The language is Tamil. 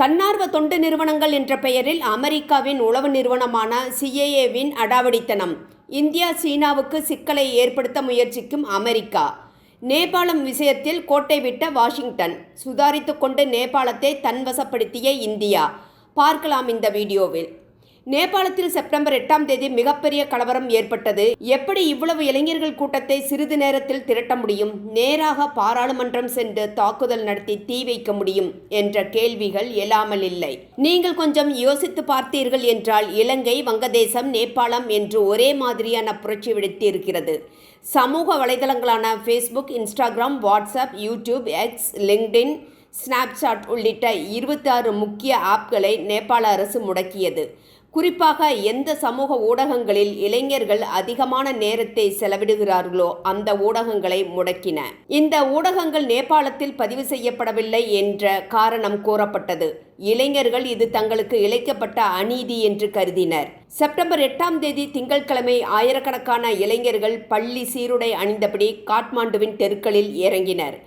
தன்னார்வ தொண்டு நிறுவனங்கள் என்ற பெயரில் அமெரிக்காவின் உளவு நிறுவனமான சிஏஏவின் அடாவடித்தனம். இந்தியா சீனாவுக்கு சிக்கலை ஏற்படுத்த முயற்சிக்கும் அமெரிக்கா. நேபாளம் விஷயத்தில் கோட்டை விட்ட வாஷிங்டன். சுதாரித்து கொண்டு நேபாளத்தை தன்வசப்படுத்திய இந்தியா. பார்க்கலாம் இந்த வீடியோவில். நேபாளத்தில் செப்டம்பர் எட்டாம் தேதி மிகப்பெரிய கலவரம் ஏற்பட்டது. எப்படி இவ்வளவு இளைஞர்கள் கூட்டத்தை சிறிது நேரத்தில் திரட்ட முடியும்? நேராக பாராளுமன்றம் சென்று தாக்குதல் நடத்தி தீ வைக்க முடியும் என்ற கேள்விகள் எழாமல் இல்லை. நீங்கள் கொஞ்சம் யோசித்து பார்த்தீர்கள் என்றால் இலங்கை வங்கதேசம் நேபாளம் என்று ஒரே மாதிரியான புரட்சி வெடித்து இருக்கிறது சமூக வலைதளங்களான Facebook Instagram WhatsApp YouTube X LinkedIn Snapchat உள்ளிட்ட இருபத்தாறு முக்கிய ஆப்களை நேபாள அரசு முடக்கியது. குறிப்பாக எந்த சமூக ஊடகங்களில் இளைஞர்கள் அதிகமான நேரத்தை செலவிடுகிறார்களோ அந்த ஊடகங்களை முடக்கின. இந்த ஊடகங்கள் நேபாளத்தில் பதிவு செய்யப்படவில்லை என்ற காரணம் கூறப்பட்டது. இளைஞர்கள் இது தங்களுக்கு இழைக்கப்பட்ட அநீதி என்று கருதினர். செப்டம்பர் எட்டாம் தேதி திங்கட்கிழமை ஆயிரக்கணக்கான இளைஞர்கள் பள்ளி சீருடை அணிந்தபடி காட்மாண்டுவின் தெருக்களில் இறங்கினர்.